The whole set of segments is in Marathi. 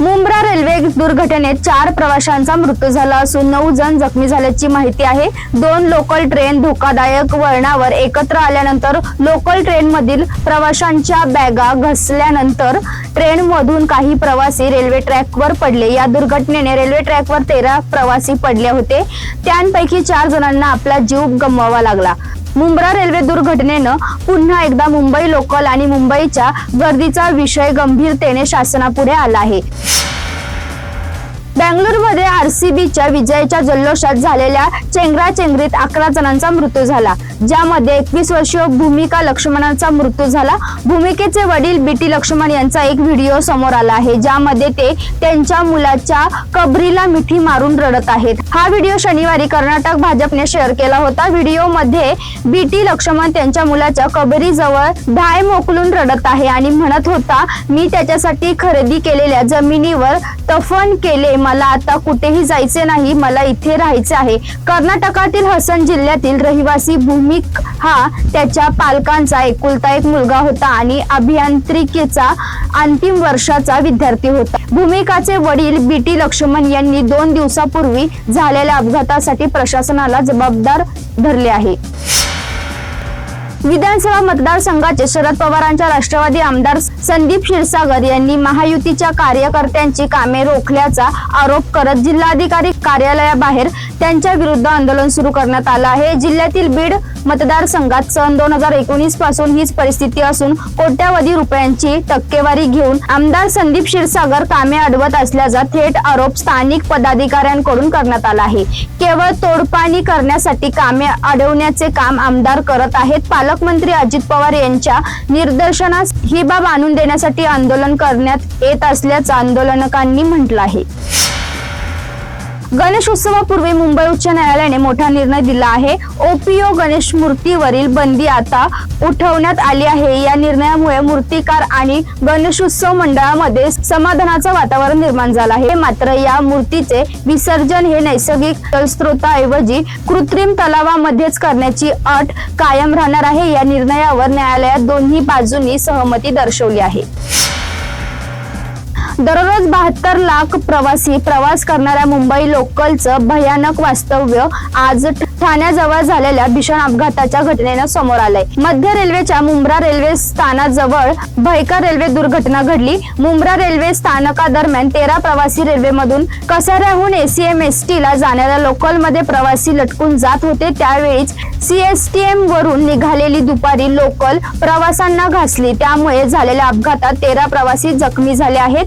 मुंब्रा रेल्वे दुर्घटनेत चार प्रवाशांचा मृत्यू झाला असून नऊ जण जखमी झाल्याची माहिती आहे. दोन लोकल ट्रेन धोकादायक वळणावर एकत्र आल्यानंतर लोकल ट्रेनमधील प्रवाशांच्या बॅगा घसल्यानंतर ट्रेन मधून काही प्रवासी रेल्वे ट्रॅकवर पडले. या दुर्घटनेने रेल्वे ट्रॅकवर तेरा प्रवासी पडले होते. त्यांपैकी चार जणांना आपला जीव गमवावा लागला. मुंब्रा रेल्वे दुर्घटनेनं पुन्हा एकदा मुंबई लोकल आणि मुंबईच्या गर्दीचा विषय गंभीरतेने शासनापुढे आला आहे. बँगलोरमध्ये आरसीबीच्या विजयाच्या जल्लोषात झालेल्या चेंगराचेंगरीत अकरा जणांचा मृत्यू झाला ज्यामध्ये एकवीस वर्षीय भूमिका लक्ष्मणांचा मृत्यू झाला. भूमिकेचे वडील बीटी लक्ष्मण यांचा एक व्हिडिओ समोर आला आहे ज्यामध्ये ते त्यांच्या मुलाच्या कबरीला मिठी मारून रडत आहेत. हा व्हिडिओ शनिवारी कर्नाटक भाजपने शेअर केला होता. व्हिडिओमध्ये बीटी लक्ष्मण त्यांच्या मुलाच्या कबरीजवळ धाय मोकलून रडत आहे आणि म्हणत होता मी त्याच्यासाठी खरेदी केलेल्या जमिनीवर तफन केले मला आता कुठेही जायचे नाही मला इथे राहायचे आहे. कर्नाटकातील हसन जिल्ह्यातील रहिवासी भूमिक हा त्याच्या पालकांचा एकुलता एक मुलगा होता आणि अभियांत्रिकीचा अंतिम वर्षाचा विद्यार्थी होता. भूमिकाचे वडील बीटी लक्ष्मण यांनी दोन दिवसापूर्वी झालेल्या अपघातासाठी प्रशासनाला जबाबदार धरले आहे. विधानसभा मतदारसंघाचे शरद पवारांच्या राष्ट्रवादी आमदार संदीप क्षीरसागर यांनी महायुतीच्या कार्यकर्त्यांची कामे रोखल्याचा आरोप करत जिल्हाधिकारी कार्यालयाबाहेर त्यांच्या विरुद्ध आंदोलन सुरू करण्यात आलं आहे. जिल्ह्यातील बीड मतदारसंघात सन दोन हजार एकोणीसपासून हीच परिस्थिती असून कोट्यावधी रुपयांची टक्केवारी घेऊन आमदार संदीप क्षीरसागर कामे अडवत असल्याचा थेट आरोप स्थानिक पदाधिकाऱ्यांकडून करण्यात आला आहे. केवळ तोडपाणी करण्यासाठी कामे अडवण्याचे काम आमदार करत आहेत. पालक पालकमंत्री अजित पवार यांच्या निदर्शनास ही बाब आणून देण्यासाठी आंदोलन करण्यात येत असल्याचं आंदोलनकांनी म्हटलं आहे. गणेशोत्सवापूर्वी मुंबई उच्च न्यायालयाने मोठा निर्णय दिला आहे. ओपीओ गणेश मूर्तीवरील बंदी आता उठवण्यात आली आहे. या निर्णयामुळे मूर्तिकार आणि गणेशोत्सव मंडळामध्ये समाधानाचं वातावरण निर्माण झालं आहे. मात्र या मूर्तीचे विसर्जन हे नैसर्गिक जलस्रोताऐवजी कृत्रिम तलावामध्येच करण्याची अट कायम राहणार आहे. या निर्णयावर न्यायालयात दोन्ही बाजूंनी सहमती दर्शवली आहे. दररोज बहात्तर लाख प्रवासी प्रवास करणाऱ्या मुंबई लोकलचं भयानक वास्तव्य आज ठाण्याजवळ झालेल्या भीषण अपघाताच्या घटनेनं समोर आलंय. मध्य रेल्वेच्या मुंब्रा रेल्वे स्थानाजवळ भयकर रेल्वे दुर्घटना घडली. मुंब्रा रेल्वे स्थानकादरम्यान तेरा प्रवासी रेल्वेमधून कसाऱ्याहून एसीएम एसटी ला जाणाऱ्या लोकलमध्ये प्रवासी लटकून जात होते. त्यावेळीच सीएसटीएम वरून निघालेली दुपारी लोकल प्रवाशांना घासली. त्यामुळे झालेल्या अपघातात तेरा प्रवासी जखमी झाले आहेत.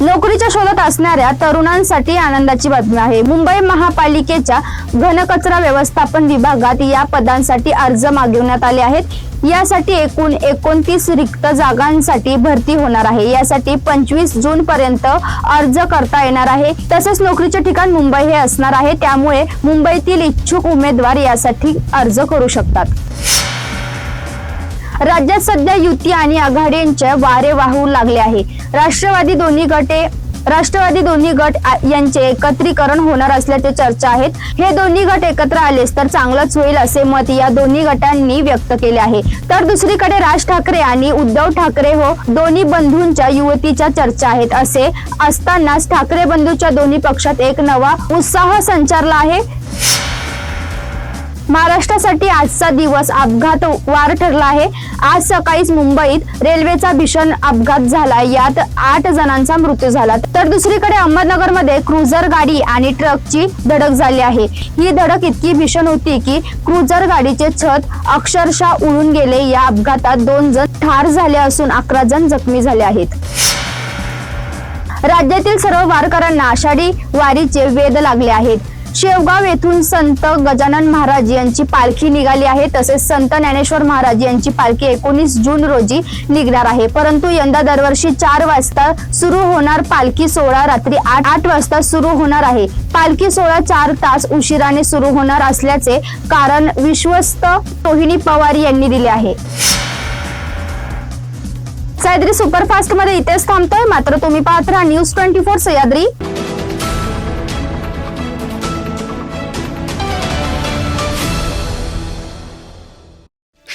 नोकरीच्या शोधात असणाऱ्या तरुणांसाठी आनंदाची बातमी आहे. मुंबई महापालिकेच्या घनकचरा व्यवस्थापन विभागात या पदांसाठी अर्ज मागवण्यात आले आहेत. यासाठी एकूण एकोणतीस रिक्त जागांसाठी भरती होणार आहे. यासाठी पंचवीस जून पर्यंत अर्ज करता येणार आहे. तसेच नोकरीचे ठिकाण मुंबई हे असणार आहे. त्यामुळे मुंबईतील इच्छुक उमेदवार यासाठी अर्ज करू शकतात. राज्यात सध्या युती आणि आघाडींचे वारे वाहू लागले आहे. राष्ट्रवादी दोन्ही गटे राष्ट्रवादी दोन्ही गट यांचे एकत्रीकरण होणार असल्याचे चर्चा आहेत. हे दोन्ही गट एकत्र आलेच तर चांगलंच होईल असे मत या दोन्ही गटांनी व्यक्त केले आहे. तर दुसरीकडे राज ठाकरे आणि उद्धव ठाकरे हो दोन्ही बंधूंच्या युवतीच्या चर्चा आहेत असे असतानाच ठाकरे बंधूच्या दोन्ही पक्षात एक नवा उत्साह संचारला आहे. महाराष्ट्रासाठी आजचा दिवस अपघात वार ठरला आहे. आज सकाळीच मुंबईत रेल्वेचा भीषण अपघात झाला. यात आठ जणांचा मृत्यू झाला. तर दुसरीकडे अहमदनगरमध्ये क्रुझर गाडी आणि ट्रकची धडक झाली आहे. ही धडक इतकी भीषण होती की क्रुझर गाडीचे छत अक्षरशः उडून गेले. या अपघातात दोन जण ठार झाले असून अकरा जण जखमी झाले आहेत. राज्यातील सर्व वारकऱ्यांना आषाढी वारीचे वेद लागले आहेत. शेवगाव येथून संत गजानन महाराज यांची पालखी निघाली आहे. तसेच संत ज्ञानेश्वर महाराज यांची पालखी एकोणीस जून रोजी निघणार आहे. परंतु यंदा दरवर्षी चार वाजता सुरू होणार पालखी सोहळा रात्री आठ आठ वाजता सुरू होणार आहे. पालखी सोहळा चार तास उशिराने सुरू होणार असल्याचे कारण विश्वस्त रोहिणी पवार यांनी दिले आहे. सह्याद्री सुपरफास्टमध्ये इथेच थांबतोय. मात्र तुम्ही पाहत राहा न्यूज ट्वेंटी फोर सह्याद्री.